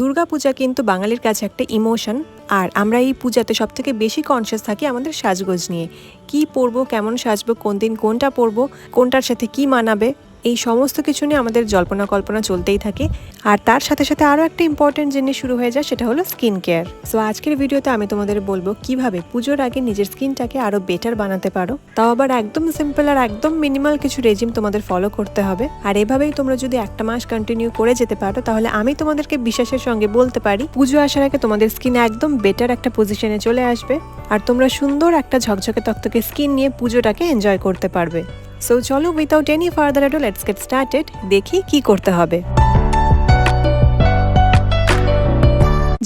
দুর্গাপূজা কিন্তু বাঙালির কাছে একটা ইমোশন, আর আমরা এই পূজাতে সব থেকে বেশি কনসিয়াস থাকি আমাদের সাজগোজ নিয়ে। কি পরবো, কেমন সাজবো, কোন দিন কোনটা পরবো, কোনটার সাথে কি মানাবে? এই সমস্ত কিছু নিয়ে আমাদের জল্পনা কল্পনা চলতেই থাকে। আর তার সাথে সাথে আরও একটা ইম্পর্টেন্ট জিনিস শুরু হয়ে যায়, সেটা হলো স্কিন কেয়ার সো আজকের ভিডিওতে আমি তোমাদের বলব কীভাবে পুজোর আগে নিজের স্কিনটাকে আরও বেটার বানাতে পারো। তাও আবার একদম সিম্পল আর একদম মিনিমাল কিছু রেজিম তোমাদের ফলো করতে হবে। আর এভাবেই তোমরা যদি একটা মাস কন্টিনিউ করে যেতে পারো, তাহলে আমি তোমাদেরকে বিশ্বাসের সঙ্গে বলতে পারি, পুজো আসার আগে তোমাদের স্কিন একদম বেটার একটা পজিশনে চলে আসবে। আর তোমরা সুন্দর একটা ঝকঝকে তক্তকে স্কিন নিয়ে পুজোটাকে এনজয় করতে পারবে। সো চলো without any further ado let's get started দেখি কি করতে হবে।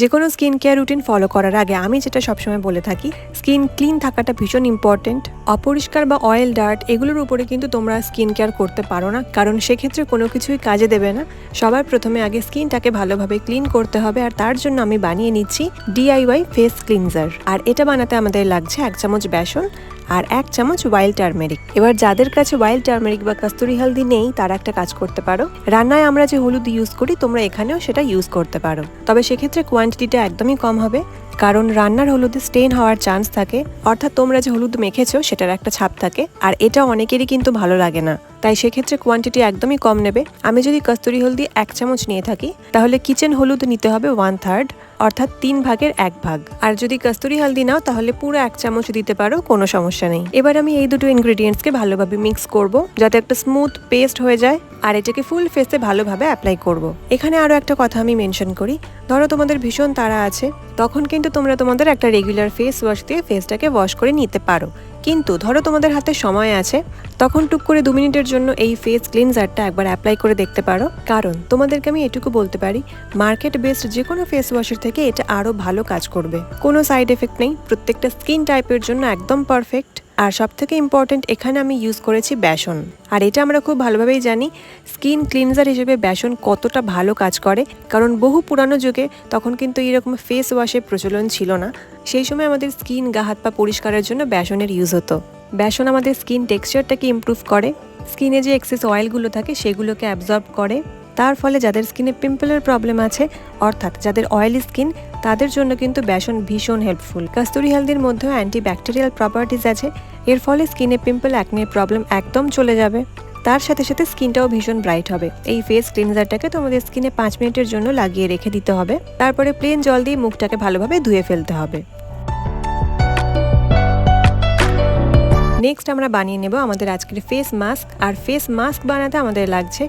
যে কোনো স্কিন কেয়ার রুটিন ফলো করার আগে আমি যেটা সবসময় বলে থাকি স্কিন ক্লিন থাকাটা ভীষণ ইম্পর্টেন্ট অপরিষ্কার বা অয়েল ডার্ট এগুলোর উপরে কিন্তু তোমরা স্কিন কেয়ার করতে পারো না, কারণ সেক্ষেত্রে কোনো কিছুই কাজে দেবে না। সবার প্রথমে আগে স্কিনটাকে ভালোভাবে ক্লিন করতে হবে, আর তার জন্য আমি বানিয়ে নিচ্ছি ডিআইওয়াই ফেস ক্লিনজার আর এটা বানাতে আমাদের লাগছে এক চামচ বেসন আর এক চামচ ওয়াইল্ড টার্মেরিক এবার যাদের কাছে ওয়াইল্ড টার্মেরিক বা কাস্তুরি হলদি নেই, তারা একটা কাজ করতে পারো। রান্নায় আমরা যে হলুদ ইউজ করি, তোমরা এখানেও সেটা ইউজ করতে পারো। তবে সেক্ষেত্রে কোয়ান্টিটিটা একদমই কম হবে। কারণ রান্নার হলুদে স্টেন হওয়ার চান্স থাকে। অর্থাৎ তোমরা যে হলুদ মেখেছো, সেটার একটা ছাপ থাকে। আর এটা অনেকেরই কিন্তু ভালো লাগে না। তাই সেক্ষেত্রে কোয়ান্টিটি একদমই কম নেবে। আমি যদি কস্তুরি হলদি এক চামচ নিয়ে থাকি, তাহলে কিচেন হলুদ নিতে হবে ওয়ান থার্ড অর্থাৎ তিন ভাগের এক ভাগ। আর যদি কস্তুরি হলদি নাও, তাহলে পুরো এক চামচ দিতে পারো, কোনো সমস্যা নেই। এবার আমি এই দুটো ইনগ্রেডিয়েন্টসকে ভালোভাবে মিক্স করব, যাতে একটা স্মুথ পেস্ট হয়ে যায়। আর এটাকে ফুল ফেসে ভালোভাবে অ্যাপ্লাই করব। এখানে আরও একটা কথা আমি মেনশন করি। ধরো তোমাদের ভীষণ তাড়া আছে, তখন কিন্তু তোমরা তোমাদের একটা রেগুলার ফেস ওয়াশ দিয়ে ফেসটাকে ওয়াশ করে নিতে পারো। কিন্তু ধরো তোমাদের হাতে সময় আছে, তখন টুক করে দু মিনিটের জন্য এই ফেস ক্লিনজারটা একবার অ্যাপ্লাই করে দেখতে পারো। কারণ তোমাদেরকে আমি এটুকু বলতে পারি মার্কেট বেসড যে কোনো ফেস ওয়াশের থেকে এটা আরও ভালো কাজ করবে। কোনো সাইড এফেক্ট নেই, প্রত্যেকটা স্কিন টাইপের জন্য একদম পারফেক্ট আর সব থেকে ইম্পর্টেন্ট এখানে আমি ইউজ করেছি বেসন। আর এটা আমরা খুব ভালোভাবেই জানি স্কিন ক্লিনজার হিসেবে বেসন কতটা ভালো কাজ করে। কারণ বহু পুরানো যুগে তখন কিন্তু এরকম ফেস ওয়াশের প্রচলন ছিল না। সেই সময় আমাদের স্কিন গা, হাত, পা পরিষ্কারের জন্য বেসনের ইউজ হতো। বেসন আমাদের স্কিন টেক্সচারটাকে ইম্প্রুভ করে স্কিনে যে এক্সেস অয়েলগুলো থাকে সেগুলোকে অ্যাবজর্ব করে। তার ফলে যাদের স্কিনে পিম্পলের প্রবলেম আছে, অর্থাৎ যাদের অয়েলি স্কিন, তাদের জন্য কিন্তু বেসন ভীষণ হেল্পফুল কাস্তুরি হেলদির মধ্যেও অ্যান্টি ব্যাকটেরিয়াল প্রপার্টিজ আছে, এর ফলে স্কিনে পিম্পল অ্যাকনের প্রবলেম একদম চলে যাবে। তার সাথে সাথে স্কিনটাও ভীষণ ব্রাইট হবে। এই ফেস ক্লিনজারটাকে তোমাদের স্কিনে পাঁচ মিনিটের জন্য লাগিয়ে রেখে দিতে হবে। তারপরে প্লেন জল দিয়ে মুখটাকে ভালোভাবে ধুয়ে ফেলতে হবে। নেক্সট আমরা বানিয়ে নেব আমাদের আজকের ফেস মাস্ক আর ফেস মাস্ক বানাতে আমাদের লাগছে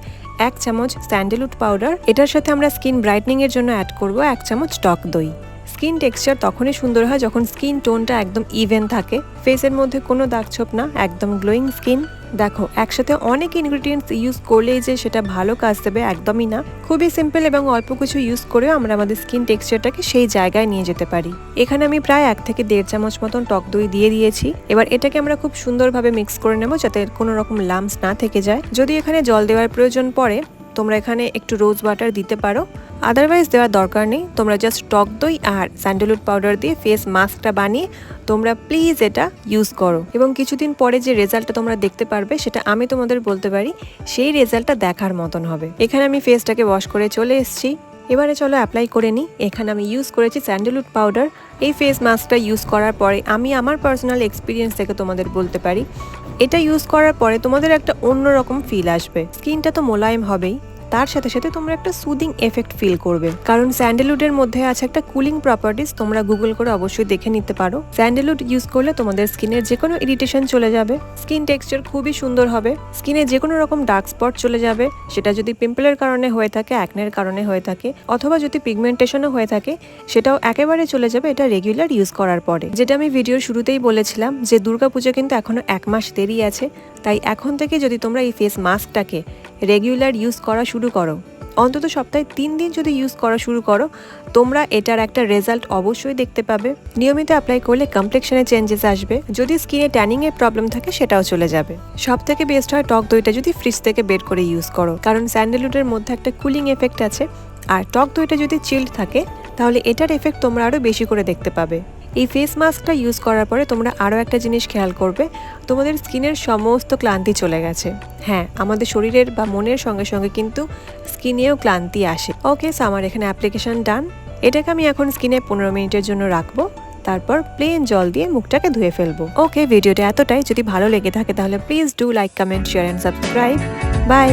এক চামচ স্যান্ডেলউড পাউডার এটার সাথে আমরা স্কিন ব্রাইটনিং এর জন্য অ্যাড করব এক চামচ টক দই। স্কিন টেক্সচার তখনই সুন্দর হয় যখন স্কিন টোনটা একদম ইভেন থাকে। ফেসের মধ্যে কোনো দাগছোপ না, একদম গ্লোয়িং স্কিন দেখো, একসাথে অনেক ইনগ্রিডিয়েন্টস ইউজ করলেই যে সেটা ভালো কাজ দেবে একদমই না। খুবই সিম্পল এবং অল্প কিছু ইউজ করেও আমরা আমাদের স্কিন টেক্সচারটাকে সেই জায়গায় নিয়ে যেতে পারি। এখানে আমি প্রায় এক থেকে দেড় চামচ মতন টক দই দিয়ে দিয়েছি। এবার এটাকে আমরা খুব সুন্দরভাবে মিক্স করে নেব যাতে কোনো রকম লামস না থেকে যায়। যদি এখানে জল দেওয়ার প্রয়োজন পড়ে তোমরা এখানে একটু রোজ ওয়াটার দিতে পারো। আদারওয়াইজ দেওয়ার দরকার নেই। তোমরা জাস্ট টক দই আর স্যান্ডেলউড পাউডার দিয়ে ফেস মাস্কটা বানিয়ে তোমরা প্লিজ এটা ইউজ করো। এবং কিছুদিন পরে যে রেজাল্টটা তোমরা দেখতে পারবে, সেটা আমি তোমাদের বলতে পারি, সেই রেজাল্টটা দেখার মতন হবে। এখানে আমি ফেসটাকে ওয়াশ করে চলে এসেছি। এবারে চলো অ্যাপ্লাই করে নিই। এখানে আমি ইউজ করেছি স্যান্ডেলউড পাউডার। এই ফেস মাস্কটা ইউজ করার পরে আমি আমার পার্সোনাল এক্সপিরিয়েন্স থেকে তোমাদের বলতে পারি। এটা ইউজ করার পরে তোমাদের একটা অন্যরকম ফিল আসবে। স্কিনটা তো মোলায়েম হবেই। তার সাথে সাথে তোমরা একটা সুদিং এফেক্ট ফিল করবে। কারণ স্যান্ডেলউডের মধ্যে আছে একটা কুলিং প্রপার্টিস তোমরা গুগল করে অবশ্যই দেখে নিতে পারো। স্যান্ডেলউড ইউজ করলে তোমাদের স্কিনের যে কোনো ইরিটেশন চলে যাবে। স্কিন টেক্সচার খুবই সুন্দর হবে। স্কিনে যে কোনো রকম ডার্ক স্পট চলে যাবে। সেটা যদি পিম্পলের কারণে হয়ে থাকে অ্যাকনের কারণে হয়ে থাকে, অথবা যদি পিগমেন্টেশনও হয়ে থাকে, সেটাও একেবারে চলে যাবে এটা রেগুলার ইউজ করার পরে। যেটা আমি ভিডিওর শুরুতেই বলেছিলাম যে দুর্গাপুজো কিন্তু এখনও এক মাস দেরি আছে। তাই এখন থেকে যদি তোমরা এই ফেস মাস্কটাকে রেগুলার ইউজ করা শুরু করো। অন্তত সপ্তাহে তিন দিন যদি ইউজ করা শুরু করো, তোমরা এটার একটা রেজাল্ট অবশ্যই দেখতে পাবে। নিয়মিত অ্যাপ্লাই করলে কমপ্লেকশনে চেঞ্জেস আসবে। যদি স্কিনে ট্যানিংয়ের প্রবলেম থাকে, সেটাও চলে যাবে। সব থেকে বেস্ট হয় টক দইটা যদি ফ্রিজ থেকে বের করে ইউজ করো। কারণ স্যান্ডেলউডের মধ্যে একটা কুলিং এফেক্ট আছে। আর টক দইটা যদি চিল্ড থাকে, তাহলে এটার এফেক্ট তোমরা আরও বেশি করে দেখতে পাবে। এই ফেস মাস্কটা ইউজ করার পরে তোমরা আরও একটা জিনিস খেয়াল করবে, তোমাদের স্কিনের সমস্ত ক্লান্তি চলে গেছে। হ্যাঁ আমাদের শরীরের বা মনের সঙ্গে সঙ্গে কিন্তু স্কিনেও ক্লান্তি আসে। ওকে সো আমার এখানে অ্যাপ্লিকেশান ডান এটাকে আমি এখন স্কিনে পনেরো মিনিটের জন্য রাখব। তারপর প্লেন জল দিয়ে মুখটাকে ধুয়ে ফেলব। ওকে ভিডিওটা এতটাই। যদি ভালো লেগে থাকে তাহলে please do like comment share and subscribe bye